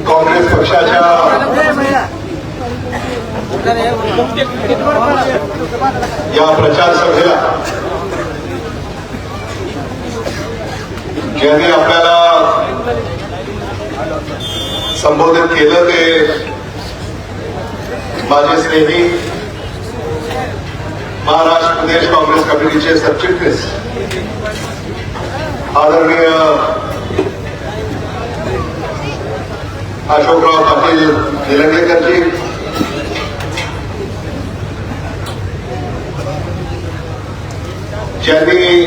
काँग्रेस पक्षाच्या या प्रचार सभेला ज्यांनी आपल्याला संबोधित केलं ते माझे स्नेही महाराष्ट्र प्रदेश काँग्रेस कमिटीचे सरचिटणीस आदरणीय अशोकराव पाटील निलंगेकरजी ज्यांनी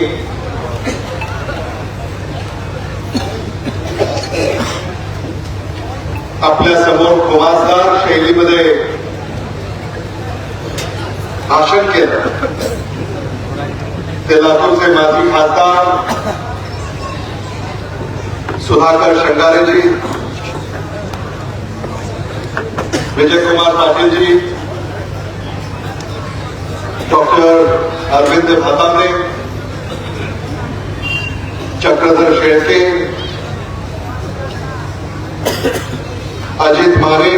आपल्यासमोर खुमासदार शैलीमध्ये भाषण केलं. ते लातूरचे माजी खासदार सुधाकर शंगारेजी विजयकुमार पाटीलजी डॉक्टर अरविंद भातांबरे चक्रधर शेळके अजित मारे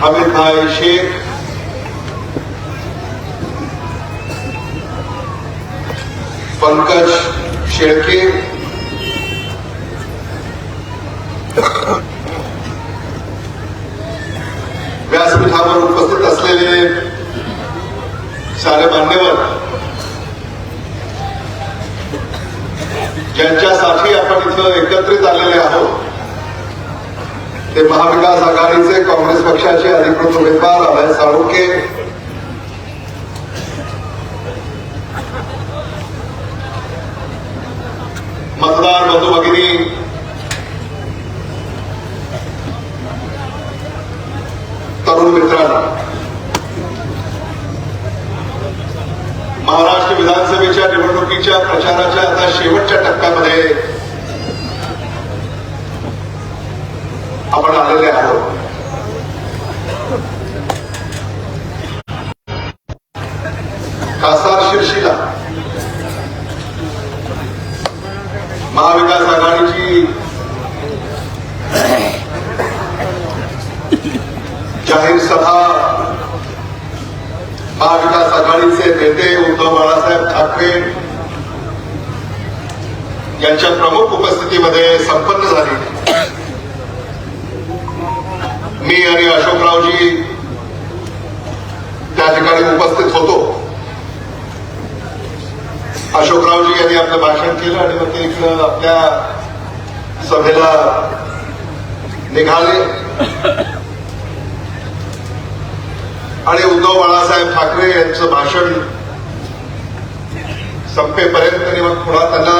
हमीद भाई शेख पंकज शेळके व्यासपीठावर उपस्थित असलेले सारे मान्यवर ज्यांच्यासाठी आपण इथं एकत्रित आलेले आहोत ते महाविकास आघाडीचे काँग्रेस पक्षाचे अधिकृत उमेदवार अभय साळुंके मतदार बंधू भगिनी तरुण मित्रांनो महाराष्ट्र विधानसभेच्या निवडणुकीच्या प्रचाराच्या आता शेवटच्या टप्प्यामध्ये आपण आलेले आहोत खासदार शिरशीला महाविकास आघाडीची जाहीर सभा महाविकास आघाडीचे नेते उद्धव पाटील यांच्या प्रमुख उपस्थितीमध्ये संपन्न झाली. मी आणि अशोकरावजी त्या ठिकाणी उपस्थित होतो. अशोकरावजी यांनी आपलं भाषण केलं आणि मग ते इकडं आपल्या सभेला निघाले. आणि उद्धव बाळासाहेब ठाकरे यांचं भाषण संपेपर्यंत आणि मग पुन्हा त्यांना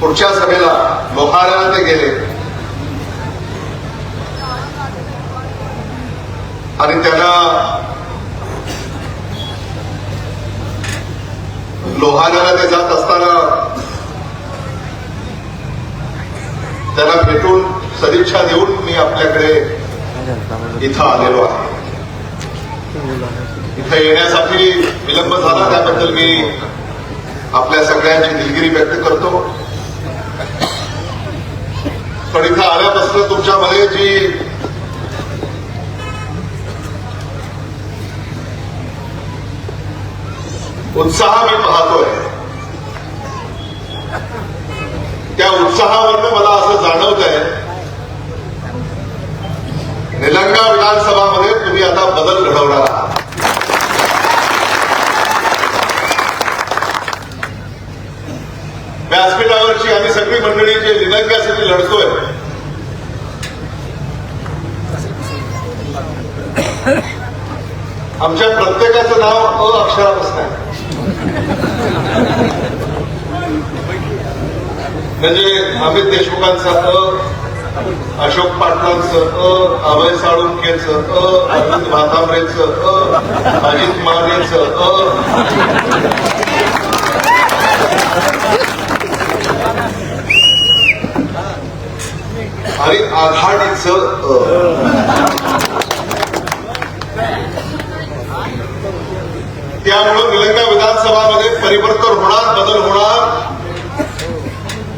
पुढच्या सभेला लोहाराला ते गेले. आणि त्यांना लोहाराला ते जात असताना त्यांना भेटून सदिच्छा देऊन मी आपल्याकडे इथं आलेलो आहे. इथं येण्यासाठी विलंब झाला. त्याबद्दल मी आपल्या सगळ्यांची दिलगिरी व्यक्त करतो. पण इथं आल्यापासून तुमच्यामध्ये जी उत्साह मी पाहतोय त्या उत्साहावरनं मला असं जाणवत आहे निलंगा विधानसभामध्ये तुम्ही आता बदल घडवणार आहात व्यासपीठावरची आम्ही सगळी मंडळी लढतोय. आमच्या प्रत्येकाचं नाव अ अक्षरापासून आहे म्हणजे अमित देशमुखांचं अ अशोक पाटलांचं अ अभय साळुंकेचं अ अरविंद भातांबरेचं अ अजित मानेचं अ. आणि आघाडीचं अ त्यामुळं निलंगा विधानसभामध्ये परिवर्तन होणार बदल होणार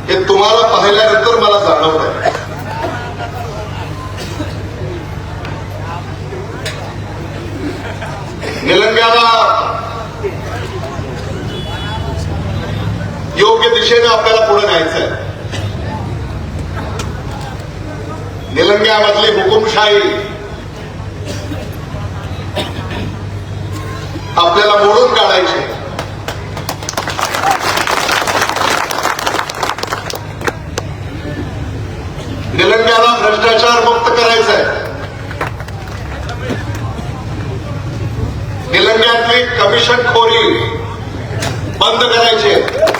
हे तुम्हाला पाहिल्यानंतर मला जाणवत आहे निलंग्याला योग्य दिशेने आपल्याला पुढे न्यायचं आहे निलंग्यामधली हुकुमशाही. आपल्याला मोडून काढायची आहे. निलंग्याला भ्रष्टाचार मुक्त करायचा आहे निलंग्यातली कमिशन खोरी बंद करायची आहे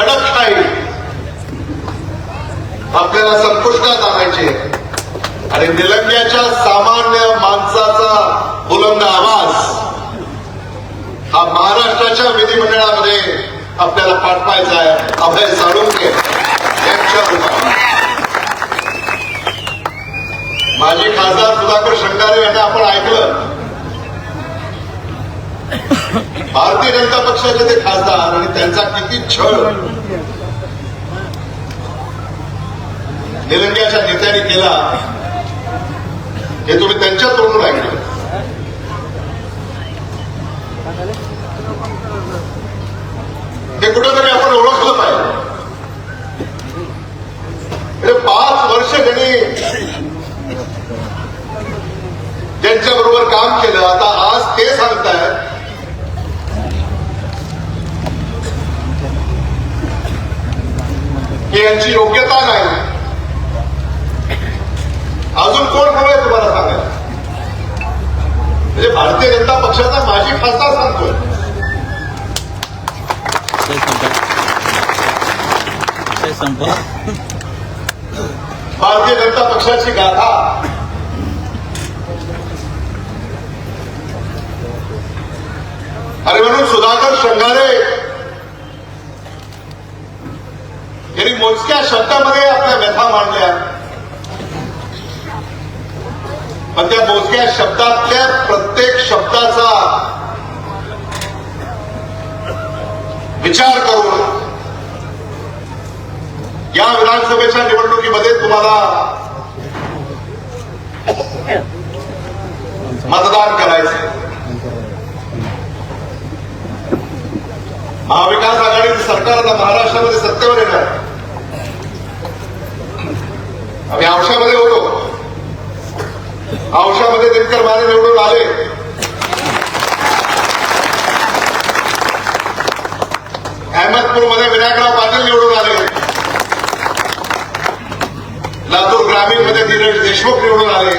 कडक दडपशाही आपल्याला संपुष्टात आणायचे. आणि निलंग्याच्या सामान्य माणसाचा बुलंद आवाज हा महाराष्ट्राच्या विधिमंडळामध्ये आपल्याला पाठवायचा आहे. अभय साळुंके यांच्या रूपात. माजी खासदार सुधाकर शंकारे यांना आपण ऐकलं. भारतीय जनता पक्षाचे ते खासदार आणि त्यांचा किती छळ. निलंग्याच्या नेत्याने केला. हे तुम्ही त्यांच्या तोंडून ऐकलं. हे कुठं आपण ओळखलं पाहिजे हे पाच वर्ष त्यांनी त्यांच्या बरोबर काम केलं आता आज ते सांगतायत की यांची योग्यता नाही अजून कोण कोण आहे तुम्हाला सांगायला म्हणजे भारतीय जनता पक्षाचा माजी खासदार सांगतोय ते संपा भारतीय जनता पक्षाची गाथा आणि म्हणून सुधाकर शंगारे त्यांनी मोजक्या शब्दामध्ये आपल्या व्यथा मांडल्या. पण त्या मोजक्या शब्दातल्या प्रत्येक शब्दाचा विचार करून या विधानसभेच्या निवडणुकीमध्ये तुम्हाला मतदान करायचं महाविकास आघाडीचं सरकार आता महाराष्ट्रामध्ये सत्तेवर येणार आम्ही औषामध्ये होतो औषामध्ये दिनकर माने निवडून आले. अहमदपूरमध्ये विनायकराव पाटील निवडून आले. लातूर ग्रामीणमध्ये धीरज देशमुख निवडून आले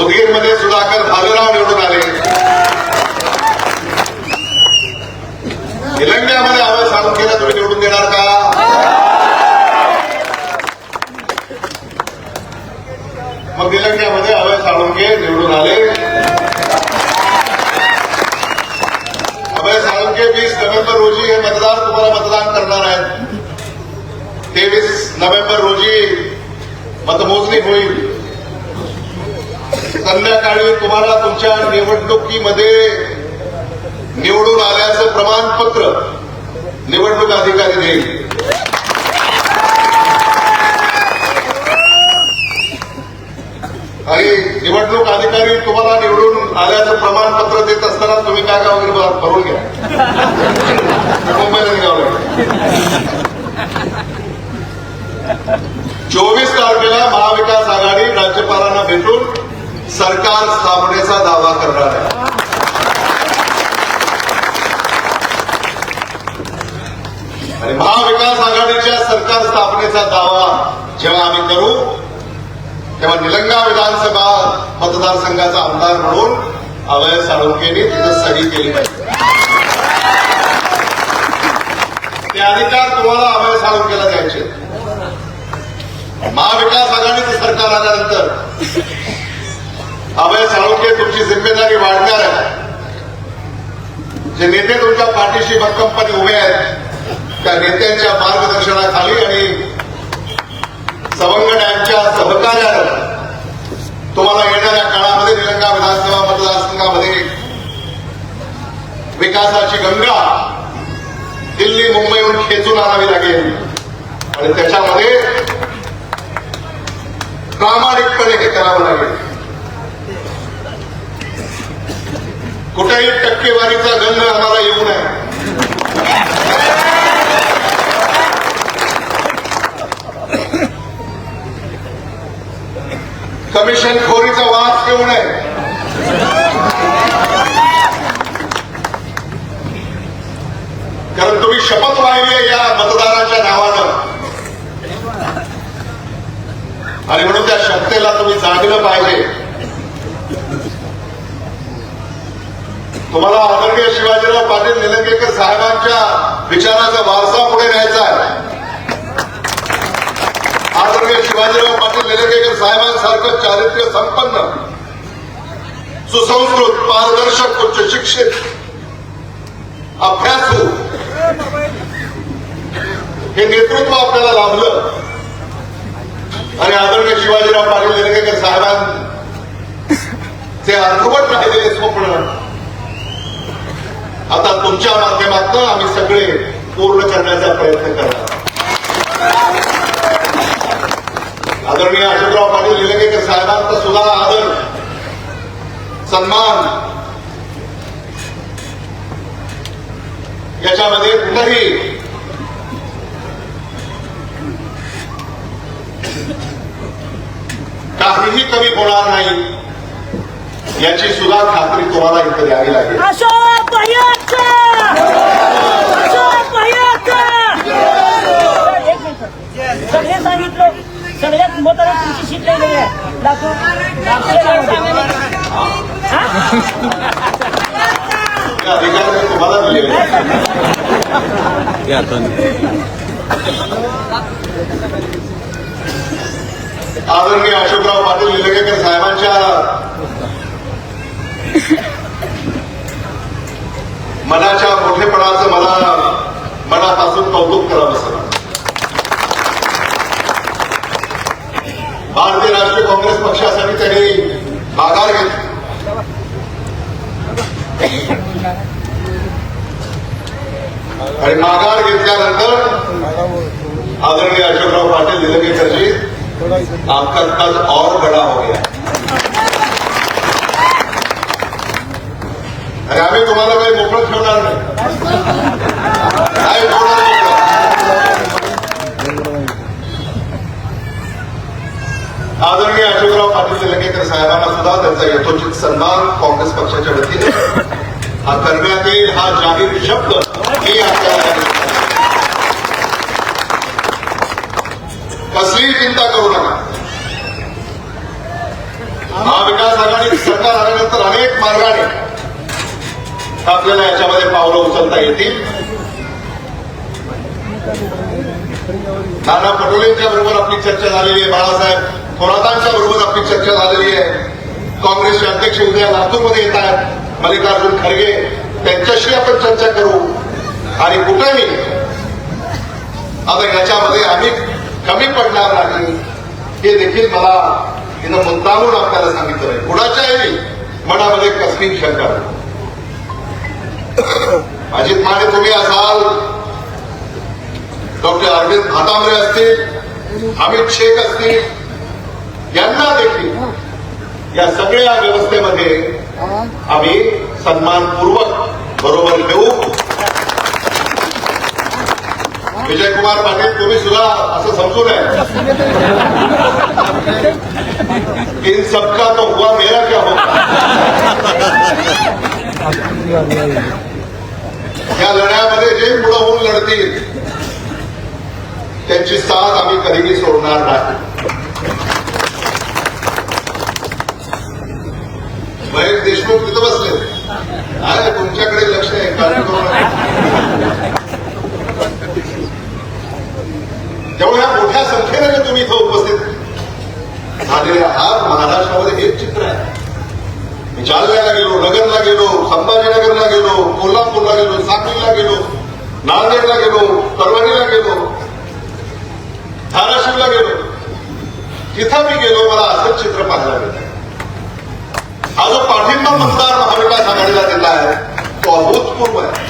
उदगीरमध्ये सुधाकर भालेराव निवडून आले निलंग्यामध्ये आवाज सांगून केला तुम्ही निवडून देणार का मग निलंग्यामध्ये अभय साळुंके अभय साळुंके वीस नोव्हेंबर रोजी हे मतदार तुम्हाला मतदान करणार आहेत तेवीस नोव्हेंबर रोजी मतमोजणी होईल। संध्याकाळी तुम्हाला तुमच्या निवडणुकीमध्ये निवडून आल्याचं प्रमाणपत्र निवडणूक अधिकारी देईल आणि निवडणूक अधिकारी तुम्हाला निवडून आल्याचं प्रमाणपत्र देत असताना तुम्ही काय काय वगैरे भरून घ्या? मुंबईला निघावं चोवीस तारखेला महाविकास आघाडी राज्यपालांना भेटून सरकार स्थापनेचा दावा करणार आहे. आणि महाविकास आघाडीच्या सरकार स्थापनेचा दावा जेव्हा आम्ही करू तेव्हा निलंगा विधानसभा मतदारसंघाचा आमदार म्हणून अभय साळुंकेने तिथं सही केली पाहिजे. ते अधिकार तुम्हाला अभय साळुंकेला द्यायचे. महाविकास आघाडीचं सरकार आल्यानंतर अभय साळुंके तुमची जिम्मेदारी वाढणार आहे जे नेते तुमच्या पाठीशी भक्कमपणे उभे आहेत त्या नेत्यांच्या मार्गदर्शनाखाली आणि सवंग डॅमच्या सहकार्यानं तुम्हाला येणाऱ्या काळामध्ये निलंगा विधानसभा मतदारसंघामध्ये विकासाची गंगा दिल्ली मुंबईहून खेचून आणावी लागेल. आणि त्याच्यामध्ये प्रामाणिकपणे हे करावं लागेल. कुठेही टक्केवारीचा गंध आम्हाला येऊ नये. कमिशन खोरीचा वास घेऊ नये. कारण तुम्ही शपथ वाहिली आहे या मतदाराच्या नावानं. आणि म्हणून त्या शक्तेला तुम्ही जागलं पाहिजे. तुम्हाला आदरणीय शिवाजीराव पाटील निलंगेकर साहेबांच्या विचाराचा वारसा पुढे न्यायचा आहे. आदरणीय शिवाजीराव पाटील निलंगेकर साहेबांसारखं चारित्र्य संपन्न सुसंस्कृत पारदर्शक उच्च शिक्षित अभ्यासू हे नेतृत्व आपल्याला लाभलं. आणि आदरणीय शिवाजीराव पाटील निलंगेकर साहेबांचे अर्धवट राहिलेले स्वप्न. आता तुमच्या माध्यमातून आम्ही सगळे पूर्ण करण्याचा प्रयत्न करणार आदरणीय अशोकराव पाटील निलंगेकर साहेबांचा सुद्धा आदर सन्मान याच्यामध्ये कुठंही काहीही कमी होणार नाही याची सुद्धा खात्री तुम्हाला इथं द्यावी लागेल अशोक सांगितलं. सगळ्यात मोठा तुमची सीट लिहिलेली आहे. लातूर आदरणीय अशोकराव पाटील निलंगेकर साहेबांच्या मनाच्या मोठेपणाचं मला मनापासून कौतुक करावं सर भारतीय राष्ट्रीय काँग्रेस पक्षासाठी त्यांनी माघार घेतली. आणि माघार घेतल्यानंतर आदरणीय अशोकराव पाटील निलंगेकर जी आपका कद और बड़ा हो गया आणि आम्ही तुम्हाला काही मोकळं ठेवणार नाही नाही ठेवणार मोकळं. आदरणीय अशोकराव पाटील निलंगेकर साहेबांना सुद्धा त्यांचा यथोचित सन्मान काँग्रेस पक्षाच्या वतीने हा करण्यात येईल हा जाहीर शब्द मी आपल्याला कसलीही चिंता करू नका. महाविकास आघाडी सरकार आल्यानंतर अनेक मार्गाने आपल्याला याच्यामध्ये पावलं उचलता येतील. नाना पटोलेंच्या बरोबर आपली चर्चा झालेली आहे बाळासाहेब थोरातांच्या बरोबर आपली चर्चा झालेली आहे. काँग्रेसचे अध्यक्ष उद्या लातूरमध्ये येत आहेत. मल्लिकार्जुन खरगे त्यांच्याशी आपण चर्चा करू. आणि कुठेही आता याच्यामध्ये आम्ही कमी पडणार नाही. हे देखील मला इथं मुद्दामून आपल्याला सांगितलं आहे. कुणाच्याही मनामध्ये कसली शंका अजित माने तुम्ही असाल. डॉक्टर अरविंद भातांबरे असतील अमित शेख असतील यांना देखील या सगळ्या व्यवस्थेमध्ये आम्ही सन्मानपूर्वक बरोबर घेऊ. विजयकुमार पाटील तुम्ही सुद्धा असं समजू नये. इन सबका तो हुआ मेरा क्या होगा? या लढ्यामध्ये जे पुढं होऊन लढतील त्यांची साथ आम्ही कधीही सोडणार नाही महेश देशमुख तिथं बसले अरे तुमच्याकडे लक्ष आहे. तेवढ्या मोठ्या संख्येने तुम्ही इथं उपस्थित झालेले आहात महाराष्ट्रामध्ये हेच चित्र आहे. मी जालन्याला गेलो नगरला गेलो संभाजीनगरला गेलो कोल्हापूरला गेलो सांगलीला गेलो नांदेडला गेलो परभणीला गेलो धाराशिवला गेलो. तिथं मी गेलो मला असंच चित्र पाहायला मिळतं. हा जो पाठिंबा मतदार महाविकास आघाडीला दिला आहे तो अभूतपूर्व आहे.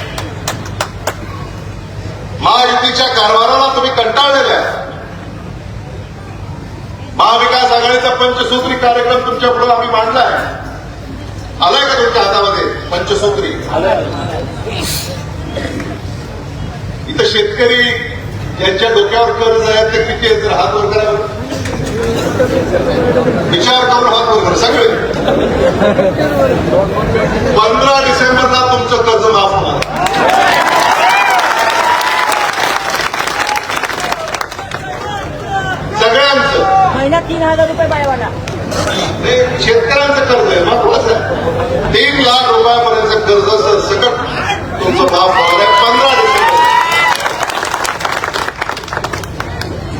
महायुतीच्या कारभाराला तुम्ही कंटाळलेले आहे. महाविकास आघाडीचा पंचसूत्री कार्यक्रम तुमच्यापुढे आम्ही मांडलाय आलाय का तुमच्या हातामध्ये पंचसूत्री? इथं शेतकरी ज्यांच्या डोक्यावर कर्ज आहे ते किती आहेत? जर हात वर करा. विचार करून हात वर करा सगळे. पंधरा डिसेंबरला तुमचं कर्ज माफ होणार. सगळ्यांचं. महिन्यात तीन हजार रुपये बायवाला शेतकऱ्यांचं कर्ज आहे महत्वाचं आहे. तीन लाख रुपयापर्यंत कर्ज सकट तुमचं माफ होणार आहे पंधरा डिसेंबर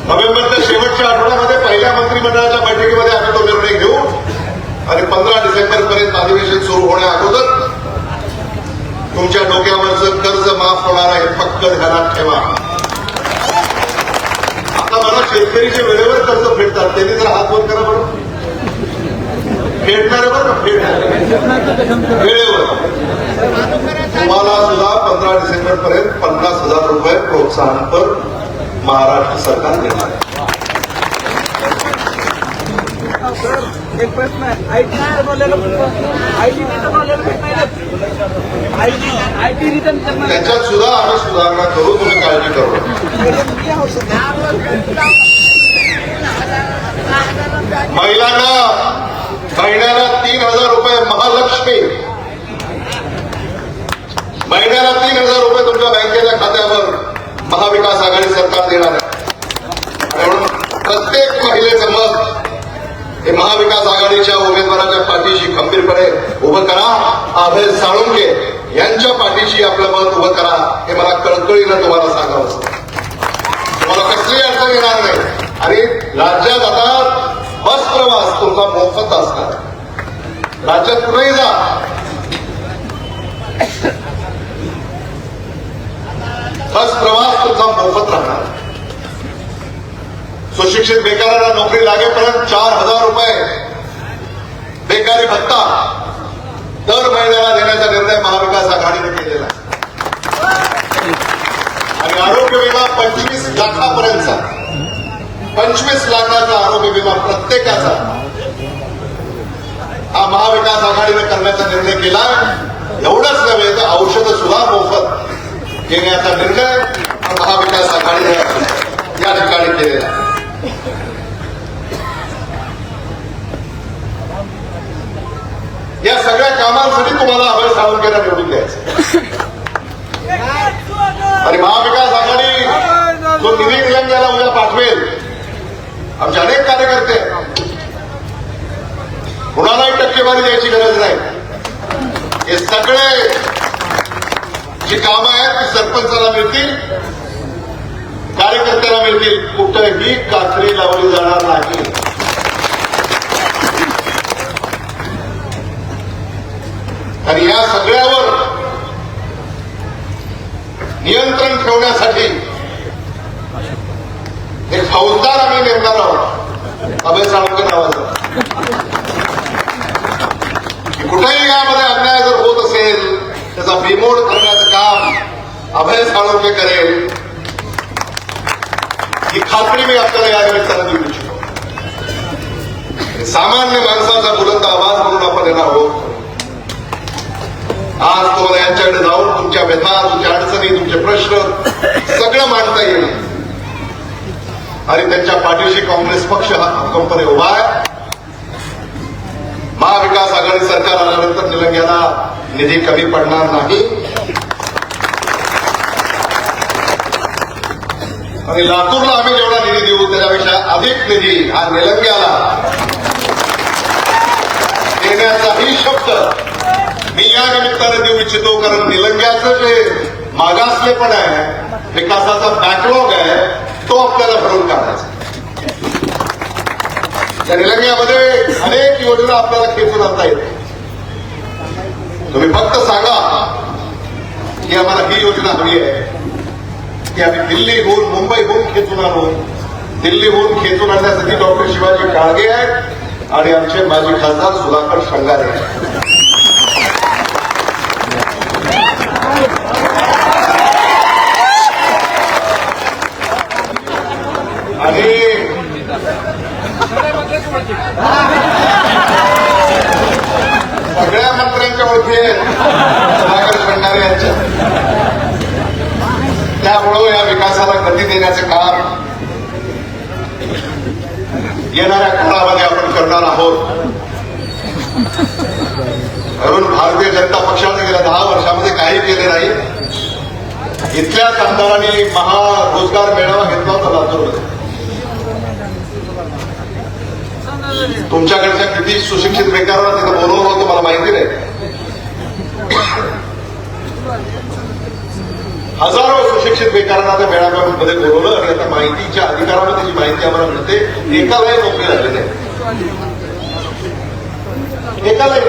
नोव्हेंबरच्या शेवटच्या आठवड्यामध्ये पहिल्या मंत्रिमंडळाच्या बैठकीमध्ये आम्ही तो निर्णय घेऊ आणि पंधरा डिसेंबर पर्यंत अधिवेशन सुरू होण्या अगोदर तुमच्या डोक्यावरचं कर्ज माफ होणार आहे पक्क ध्यानात ठेवा. आता मला शेतकरीचे वेळेवर कर्ज फेडतात त्यांनी जर हात वर करा बरं. फेडणार बरं का? वेळेवर. तुम्हाला सुद्धा पंधरा डिसेंबर पर्यंत पन्नास हजार रुपये प्रोत्साहनपर महाराष्ट्र सरकार देणार आहे. एक प्रश्न आहे. आयटी रिटर्न वाल्याला आयटी रिटर्न वाल्याला भेटणार आयटी आयटी रिटर्न त्याच्यात सुद्धा आम्ही सुधारणा करू तुम्ही काळजी करू. महिलांना महिन्याला तीन हजार रुपये महालक्ष्मी. महिन्याला तीन हजार रुपये तुमच्या बँकेच्या खात्यावर महाविकास आघाडी सरकार देणार आहे. म्हणून प्रत्येक महिलेचं मत हे महाविकास आघाडीच्या उमेदवाराच्या पाठीशी खंबीरपणे उभं करा. अभय साळुंके यांच्या पाठीशी आपलं मत उभं करा. हे मला कळकळीनं तुम्हाला सांगावं तुम्हाला कसली अडचण येणार नाही. आणि राज्यात आता बस प्रवास तुमचा मोफत असणार. राज्यात कुठेही जा. बस प्रवास तुमचा मोफत राहणार. सुशिक्षित बेकारांना नोकरी लागेपर्यंत चार हजार रुपये बेकारी भत्ता दर महिन्याला देण्याचा निर्णय महाविकास आघाडीने केलेला आणि आरोग्य विमा पंचवीस लाखापर्यंतचा पंचवीस लाखाचा आरोग्य विमा प्रत्येकाचा हा महाविकास आघाडीने करण्याचा निर्णय केला. एवढंच नव्हे तर औषधं सुद्धा मोफत घेण्याचा निर्णय महाविकास आघाडीने या ठिकाणी केलेला या सगळ्या कामांसाठी तुम्हाला अभय सावंकेला निवडून द्यायचं आणि महाविकास आघाडी जो निधी निलंग्याला उद्या पाठवेल आमचे अनेक कार्यकर्ते कुणालाही टक्केवारी द्यायची गरज नाही. हे सगळे जी कामं आहेत ती सरपंचाला मिळतील कार्यकर्त्याला मिळतील. कुठंही कात्री लावली जाणार नाही. आणि या सगळ्यावर नियंत्रण ठेवण्यासाठी एक फौजदार आम्ही नेमणार आहोत. अभय साळुंके नावाचं. कुठेही यामध्ये अन्याय जर होत असेल त्याचा बिमोड करण्याचं काम अभय साळुंके करेल. ही खात्री मी आपल्याला या निमित्तानं देऊ इच्छितो. सामान्य माणसाचा बुलंद आवाज म्हणून आपण येणार आहोत. आज तुम्हाला यांच्याकडे जाऊन तुमच्या व्यथा तुमच्या अडचणी तुमचे प्रश्न सगळं मांडता येईल. आणि त्यांच्या पाठीशी काँग्रेस पक्ष हा भक्कमपणे उभा आहे. महाविकास आघाडी सरकार आल्यानंतर निलंग्याला निधी कमी पडणार नाही. आणि लातूरला आम्ही जेवढा निधी देऊ त्याच्यापेक्षा अधिक निधी हा निलंग्याला. देण्याचाही शब्द मी या निमित्ताने देऊ इच्छितो कारण निलंग्याचं जे मागासलेपण आहे विकासाचा बॅकलॉग आहे तो आपल्याला भरून काढायचा त्या निलंग्यामध्ये अनेक योजना आपल्याला खेचून आणता येते तुम्ही फक्त सांगा की आम्हाला ही योजना हवी आहे की आम्ही दिल्लीहून मुंबईहून खेचून आणू. दिल्लीहून खेचून आणण्यासाठी डॉक्टर शिवाजी काळगे आहेत आणि आमचे माजी खासदार सुधाकर शंगारे आहेत आणि सगळ्या मंत्र्यांच्या ओळखी आहेत भंडारे यांच्या. त्यामुळं या विकासाला गती देण्याचं काम येणाऱ्या काळामध्ये आपण करणार आहोत. म्हणून भारतीय जनता पक्षाने गेल्या दहा वर्षामध्ये काही केले नाही. इथल्याच आमदारांनी महारोजगार मेळावा घेतला होता लातूरमध्ये. तुमच्याकडच्या किती सुशिक्षित बेकारांना तिथं बोलवलं होतं मला माहिती नाही. हजारो सुशिक्षित बेकारांना त्या मेळाव्यामध्ये बोलवलं आणि आता माहितीच्या अधिकारामध्ये जी माहिती आम्हाला मिळते. एकालाही नोकरी झालेली आहे एकालाही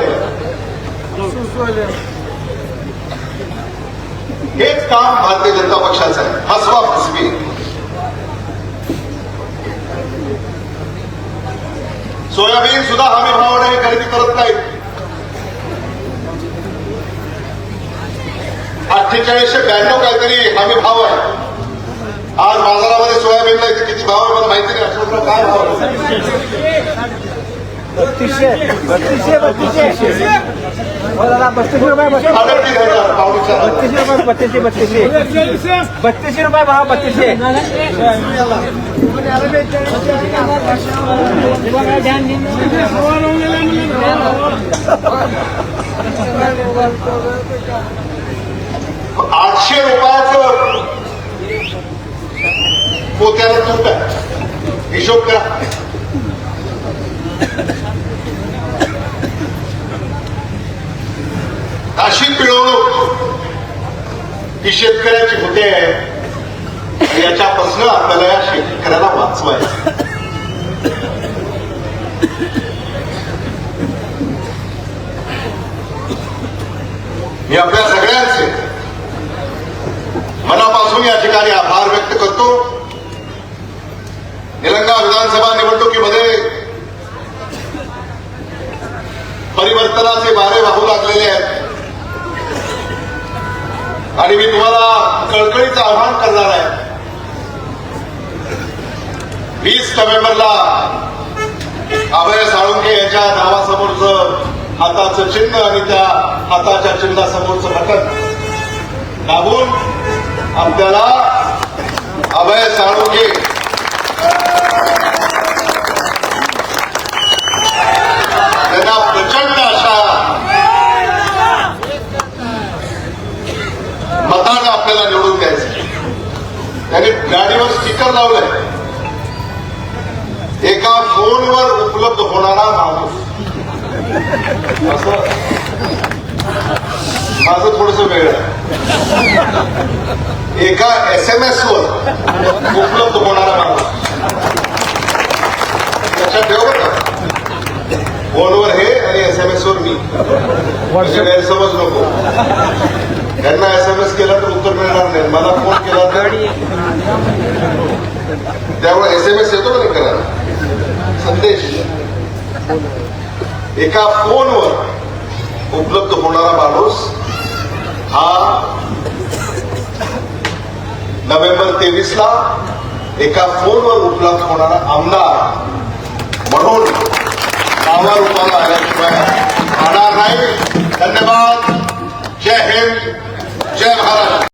हेच काम भारतीय जनता पक्षाचं आहे. हसवा फसवी. सोयाबीन सुद्धा हमी भावाने खरेदी करत नाहीत. अठ्ठेचाळीसशे ब्याण्णव काहीतरी हमी भाव आहे आज भाव भाव आहे बत्तीसशे बत्तीसशे बत्तीसशे हो रुपये रुपये भाव बत्तीसशे आठशे रुपयाचं पोत्याला तूप आहे. हिशोब करा. अशी पिळवणूक ही शेतकऱ्याची होते याच्यापासून आपल्याला या शेतकऱ्याला वाचवायचं मी आपल्या सगळ्यांचे मनापासून या ठिकाणी आभार व्यक्त करतो. निलंगा विधानसभा निवडणुकीमध्ये परिवर्तनाचे वारे वाहू लागलेले आहेत. आणि मी तुम्हाला कळकळीचं आव्हान करणार आहे. वीस नोव्हेंबरला अभय साळुंके यांच्या नावासमोरचं हाताचं चिन्ह आणि त्या हाताच्या चिन्हासमोरचं बटन दाबून आपल्याला अभय साळुंगे त्यांना प्रचंड अशा मतानं आपल्याला निवडून द्यायचं. त्यांनी गाडीवर स्टिकर लावलंय. एका फोनवर उपलब्ध होणारा माणूस. असं. माझं थोडस वेगळं. एका एस एम एस वर उपलब्ध होणारा माणूस. लक्षात ठेवा? फोनवर हे आणि एस एम एस वर मी. म्हणजे गैरसमज नको. त्यांना एस एम एस केला तर उत्तर मिळणार नाही. मला फोन केला तर त्यामुळे एस एम एस येतो ना करायला संदेश. एका फोनवर उपलब्ध होणारा माणूस हा नोव्हेंबर तेवीस ला एका फोनवर उपलब्ध होणारा आमदार म्हणून नावारूपाला आल्याशिवाय राहणार नाही. धन्यवाद. जय हिंद. जय महाराष्ट्र.